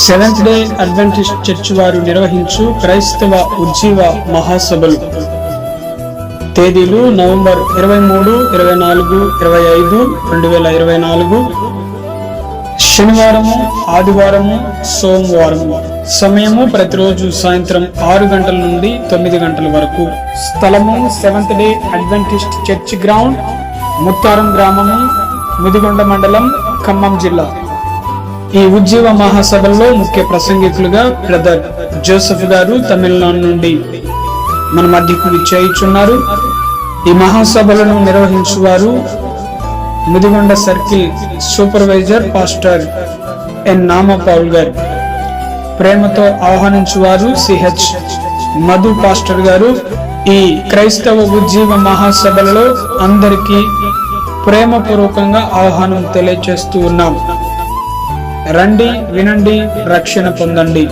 Seventh day adventist church వారు నిర్వహించు క్రైస్తవ ఉజ్జీవ మహాసభలు. తేదీలు నవంబర్ ఇరవై మూడు ఇరవై నాలుగు ఇరవై ఐదు రెండు వేల ఇరవై నాలుగు. శనివారము ఆదివారము సోమవారము. సమయము ప్రతిరోజు సాయంత్రం ఆరు గంటల నుండి తొమ్మిది గంటల వరకు. స్థలము seventh day adventist church ground Mutharam గ్రామము ముదిగొండ మండలం ఖమ్మం జిల్లా. ఈ ఉజ్జీవ మహాసభల్లో ముఖ్య ప్రసంగికులుగా బ్రదర్ జోసెఫ్ గారు తమిళనాడు నుండి మన మధ్యకు విచ్చేయుచున్నారు. ఈ మహాసభలను నిర్వహించువారు Mudigonda circle supervisor pastor N Nama Paul గారు. ప్రేమతో ఆహ్వానించువారు సిహెచ్ మధు పాస్టర్ గారు. ఈ క్రైస్తవ ఉజ్జీవ మహాసభలలో అందరికీ ప్రేమపూర్వకంగా ఆహ్వానం తెలియజేస్తూ ఉన్నాం. రండి వినండి రక్షణ పొందండి.